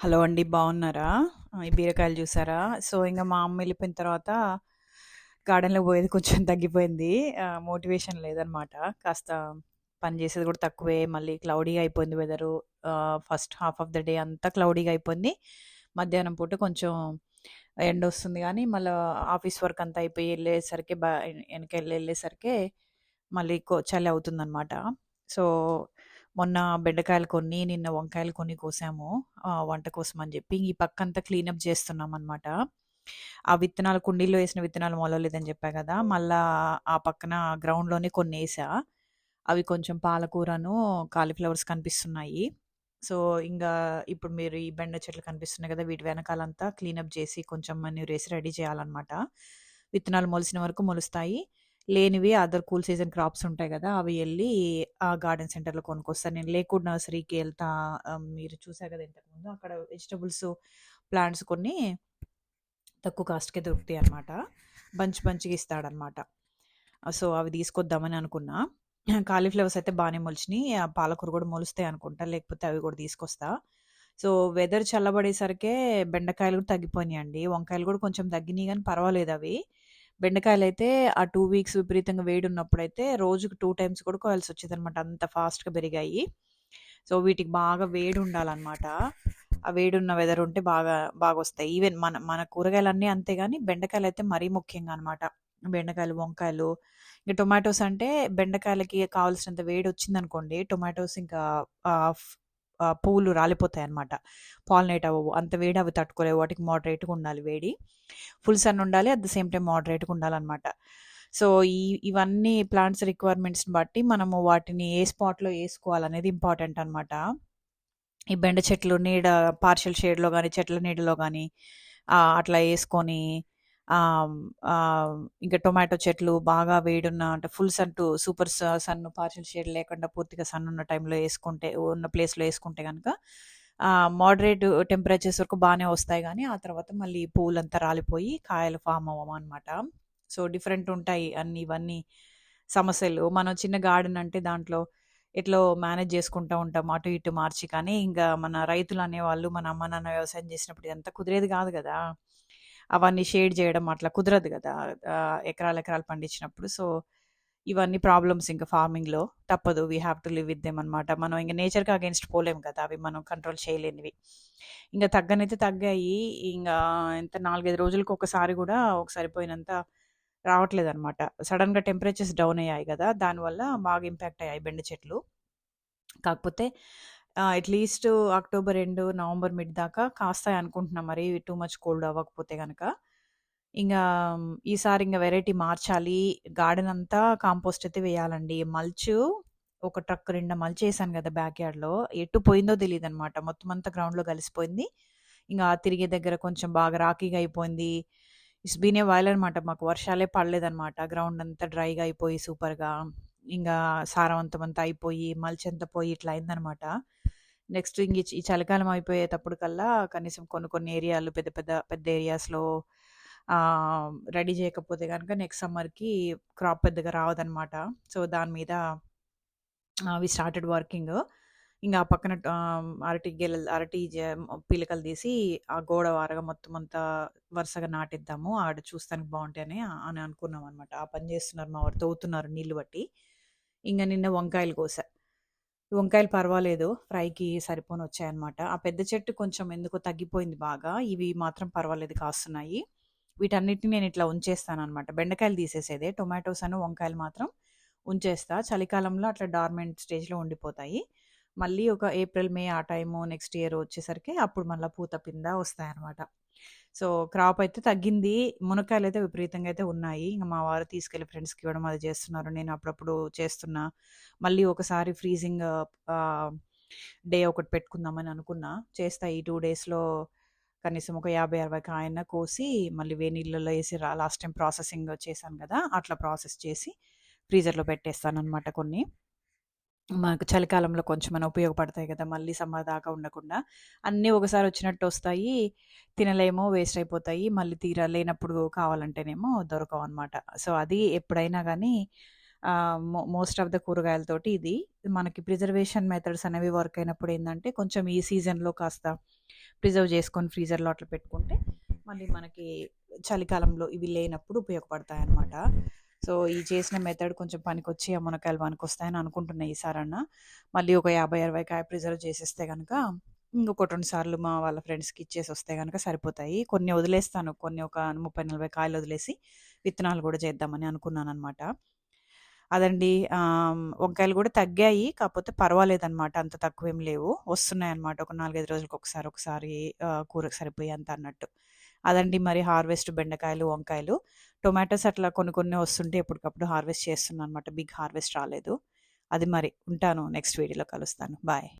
Hello అండి బాగున్నారా? ఈ బీరకాయలు చూసారా? సో, ఇంకా మా అమ్మ వెళ్ళిపోయిన తర్వాత గార్డెన్లో పోయేది కొంచెం తగ్గిపోయింది. మోటివేషన్ లేదనమాట. కాస్త పని చేసేది కూడా తక్కువే. మళ్ళీ క్లౌడీగా అయిపోయింది weather. First half of the day అంతా క్లౌడీగా అయిపోయింది. మధ్యాహ్నం పూట కొంచెం ఎండొస్తుంది కానీ మళ్ళీ ఆఫీస్ వర్క్ అంతా అయిపోయి ఎళ్ళేసరికి వెనక వెళ్ళి వెళ్ళేసరికి మళ్ళీ చలి అవుతుందనమాట. సో, మొన్న బెండకాయలు కొన్ని, నిన్న వంకాయలు కొన్ని కోసాము. వంట కోసం అని చెప్పి ఈ పక్కంతా క్లీనప్ చేస్తున్నామనమాట. ఆ విత్తనాలు కుండీల్లో వేసిన విత్తనాలు మొలవలేదని చెప్పా కదా మళ్ళా ఆ పక్కన గ్రౌండ్‌లోనే కొన్ని వేసా అవి కొంచెం పాలకూరను, కాలీఫ్లవర్స్ కనిపిస్తున్నాయి. సో, ఇంకా ఇప్పుడు మీరు ఈ బెండ చెట్లు కనిపిస్తున్నాయి కదా వీటి వెనకాలంతా క్లీనప్ చేసి కొంచెం మన్యూరేసి రెడీ చేయాలన్నమాట విత్తనాలు మొలిసిన వరకు మొలుస్తాయి. లేనివి అదర్ కూల్ సీజన్ క్రాప్స్ ఉంటాయి కదా అవి వెళ్ళి ఆ గార్డెన్ సెంటర్‌లో కొనుక్కొస్తాను నేను లేక్వుడ్ నర్సరీకి వెళ్తా మీరు చూసారు కదా ఇంతకుముందు. అక్కడ వెజిటబుల్స్, ప్లాంట్స్ కొన్ని తక్కువ కాస్ట్‌కే దొరుకుతాయి అనమాట బంచ్ బంచ్కి ఇస్తాడనమాట. సో, అవి తీసుకొద్దామని అనుకున్నా. కాలీఫ్లవర్స్ అయితే బాగానే మొలిచినాయి ఆ పాలకూర కూడా మొలుస్తాయి అనుకుంటా. లేకపోతే అవి కూడా తీసుకొస్తా. సో, వెదర్ చల్లబడేసరికే బెండకాయలు కూడా తగ్గిపోయినాయండి. వంకాయలు కూడా కొంచెం తగ్గినాయి కానీ పర్వాలేదు అవి బెండకాయలు అయితే ఆ టూ వీక్స్ విపరీతంగా వేడి ఉన్నప్పుడైతే రోజుకి టూ టైమ్స్ కూడా కోయాల్సొచ్చేదనమాట. అంత ఫాస్ట్‌గా పెరిగాయి. సో, వీటికి బాగా వేడి ఉండాలన్నమాట ఆ వేడున్న వెదర్ ఉంటే బాగా బాగా వస్తాయి ఈవెన్ మన మన కూరగాయలన్నీ అంతే కానీ బెండకాయలు అయితే మరీ ముఖ్యంగా అనమాట. బెండకాయలు, వంకాయలు ఇంకా టొమాటోస్ అంటే బెండకాయలకి కావాల్సినంత వేడి వచ్చిందనుకోండి టొమాటోస్ ఇంకా పువ్వులు రాలిపోతాయి అనమాట పువ్వులు పాలినేట్ అవ్వవు. అంత వేడి అవి తట్టుకోలేవు. వాటికి మోడరేట్‌గా ఉండాలి వేడి. ఫుల్ సన్ ఉండాలి. అట్ ద సేమ్ టైం మోడరేట్‌గా ఉండాలన్నమాట సో, ఈ ఇవన్నీ ప్లాంట్స్ రిక్వైర్మెంట్స్‌ని బట్టి మనము వాటిని ఏ స్పాట్‌లో వేసుకోవాలనేది ఇంపార్టెంట్ అనమాట. ఈ బెండ చెట్లు నీడ పార్షల్ షేడ్‌లో కానీ చెట్ల నీడలో కానీ అట్లా వేసుకొని ఇంకా టొమాటో చెట్లు బాగా వేడున్న అంటే full sun to super sun partial shade లేకుండా పూర్తిగా సన్ ఉన్న టైంలో వేసుకుంటే ఉన్న ప్లేస్‌లో వేసుకుంటే కనుక మోడరేట్ టెంపరేచర్స్ వరకు బాగానే వస్తాయి కానీ ఆ తర్వాత మళ్ళీ పూలంతా రాలిపోయి కాయలు ఫార్మ్ అనమాట సో, డిఫరెంట్ ఉంటాయి అన్ని ఇవన్నీ సమస్యలు. మనం చిన్న గార్డెన్ అంటే దాంట్లో ఎట్లో మేనేజ్ చేసుకుంటా ఉంటాం. అటు ఇటు మార్చి. కానీ ఇంకా మన రైతులు అనేవాళ్ళు మన అమ్మ, నాన్న వ్యవసాయం చేసినప్పుడు ఇదంతా కుదిరేది కాదు కదా అవన్నీ షేడ్ చేయడం అట్లా కుదరదు కదా ఎకరాలు ఎకరాలు పండించినప్పుడు. సో, ఇవన్నీ ప్రాబ్లమ్స్ ఇంకా ఫార్మింగ్‌లో. తప్పదు. We have to live with them అనమాట. మనం ఇంకా నేచర్‌కి అగేన్స్ట్ పోలేము కదా! అవి మనం కంట్రోల్ చేయలేనివి. ఇంకా తగ్గనైతే తగ్గాయి. ఇంకా ఎంత నాలుగైదు రోజులకు ఒకసారి కూడా ఒక సరిపోయినంత రావట్లేదనమాట. సడన్గా టెంపరేచర్స్ డౌన్ అయ్యాయి కదా దానివల్ల బాగా ఇంపాక్ట్ అయ్యాయి బెండ చెట్లు. కాకపోతే at least October end, November mid దాకా కాస్తాయి అనుకుంటున్నాం మరి టూ మచ్ కోల్డ్ అవ్వకపోతే కనుక ఇంకా ఈసారి ఇంకా వెరైటీ మార్చాలి. గార్డెన్ అంతా కాంపోస్ట్ అయితే వేయాలండి. మల్చు ఒక ట్రక్ రెండు మల్చ్ వేసాను కదా బ్యాక్ యార్డ్‌లో. ఎటు పోయిందో తెలియదు అనమాట మొత్తం అంతా గ్రౌండ్‌లో కలిసిపోయింది. ఇంకా తిరిగే దగ్గర కొంచెం బాగా రాకీగా అయిపోయింది. ఇట్స్ బీన్ ఏ వైల్ అనమాట. మాకు వర్షాలే పడలేదనమాట. గ్రౌండ్ అంతా డ్రైగా అయిపోయి సూపర్‌గా ఇంకా సారవంతం అంతా అయిపోయి, మల్చ్ అంతా పోయి ఇట్లా అయిందనమాట. నెక్స్ట్ ఇంక ఈ చలికాలం అయిపోయేటప్పుడు కల్లా కనీసం కొన్ని కొన్ని ఏరియాలు పెద్ద పెద్ద పెద్ద ఏరియాస్‌లో రెడీ చేయకపోతే కనుక నెక్స్ట్ సమ్మర్‌కి క్రాప్ పెద్దగా రావదనమాట. సో, దాని మీద వి స్టార్టెడ్ వర్కింగ్. ఇంకా ఆ పక్కన అరటి గెల అరటి జ పిలకలు తీసి ఆ గోడ వారగా మొత్తం అంతా వరుసగా నాటిద్దాము. ఆడ చూస్తానికి బాగుంటాయని అని అనుకున్నాం అనమాట ఆ పని చేస్తున్నారు మా వారు. తవ్వుతున్నారు నీళ్ళు బట్టి. ఇంకా నిన్న వంకాయలు కోసా. వంకాయలు పర్వాలేదు. ఫ్రైకి సరిపోని వచ్చాయన్నమాట ఆ పెద్ద చెట్టు కొంచెం ఎందుకో తగ్గిపోయింది బాగా. ఇవి మాత్రం పర్వాలేదు కాస్తున్నాయి. వీటన్నిటిని నేను ఇట్లా ఉంచేస్తాను అనమాట బెండకాయలు తీసేసేదే. టొమాటోస్ అను, వంకాయలు మాత్రం ఉంచేస్తా. చలికాలంలో అట్లా డార్మెంట్ స్టేజ్‌లో ఉండిపోతాయి. మళ్ళీ ఒక ఏప్రిల్, మే ఆ టైము నెక్స్ట్ ఇయర్ వచ్చేసరికి అప్పుడు మళ్ళీ పూత, పింద వస్తాయనమాట. సో, క్రాప్ అయితే తగ్గింది. మునక్కాయలైతే విపరీతంగా అయితే ఉన్నాయి. ఇంకా మా వారు తీసుకెళ్ళి ఫ్రెండ్స్‌కి ఇవ్వడం అది చేస్తున్నారు. నేను అప్పుడప్పుడు చేస్తున్నా. మళ్ళీ ఒకసారి ఫ్రీజింగ్ డే ఒకటి పెట్టుకుందామని అనుకున్నా. చేస్తా ఈ టూ డేస్‌లో కనీసం ఒక యాభై అరవై కాయన కోసి మళ్ళీ వేడి నీళ్ళలో వేసి లాస్ట్ టైం ప్రాసెసింగ్ చేశాను కదా అట్లా ప్రాసెస్ చేసి ఫ్రీజర్‌లో పెట్టేస్తాననమాట కొన్ని. మనకు చలికాలంలో కొంచెమన్నా ఉపయోగపడతాయి కదా మళ్ళీ సమ్మర్ దాకా ఉండకుండా. అన్నీ ఒకసారి వచ్చినట్టు వస్తాయి. తినలేమో వేస్ట్ అయిపోతాయి. మళ్ళీ తీరా లేనప్పుడు కావాలంటేనేమో దొరకవు అనమాట సో, అది ఎప్పుడైనా కానీ మోస్ట్ ఆఫ్ ద కూరగాయలతోటి ఇది. మనకి ప్రిజర్వేషన్ మెథడ్స్ అనేవి వర్క్ అయినప్పుడు ఏంటంటే కొంచెం ఈ సీజన్‌లో కాస్త ప్రిజర్వ్ చేసుకొని ఫ్రీజర్‌లో అట్లా పెట్టుకుంటే మళ్ళీ మనకి చలికాలంలో ఇవి లేనప్పుడు ఉపయోగపడతాయి అన్నమాట సో, ఈ చేసిన మెథడ్ కొంచెం పనికొచ్చి ఆ మునక్కాయలు పనికొస్తాయని అనుకుంటున్నా ఈసారన్నా. మళ్ళీ ఒక 50, 60 కాయ ప్రిజర్వ్ చేసేస్తే కనుక ఇంకొకటి రెండు సార్లు మా వాళ్ళ ఫ్రెండ్స్‌కి ఇచ్చేసి వస్తే కనుక సరిపోతాయి. కొన్ని వదిలేస్తాను. కొన్ని ఒక 30, 40 కాయలు వదిలేసి విత్తనాలు కూడా చేద్దామని అనుకున్నాననమాట. అదండి. వంకాయలు కూడా తగ్గాయి. కాకపోతే పర్వాలేదనమాట. అంత తక్కువేం లేవు. వస్తున్నాయి అనమాట ఒక నాలుగైదు రోజులకు ఒకసారి ఒకసారి కూరకు సరిపోయే అంత అన్నట్టు. అదండి మరి హార్వెస్ట్ బెండకాయలు, వంకాయలు. టొమాటోస్ అట్లా కొన్ని కొన్ని వస్తుంటే ఎప్పటికప్పుడు హార్వెస్ట్ చేస్తున్నానన్నమాట. బిగ్ హార్వెస్ట్ రాలేదు. అది మరి. ఉంటాను. నెక్స్ట్ వీడియోలో కలుస్తాను. బాయ్.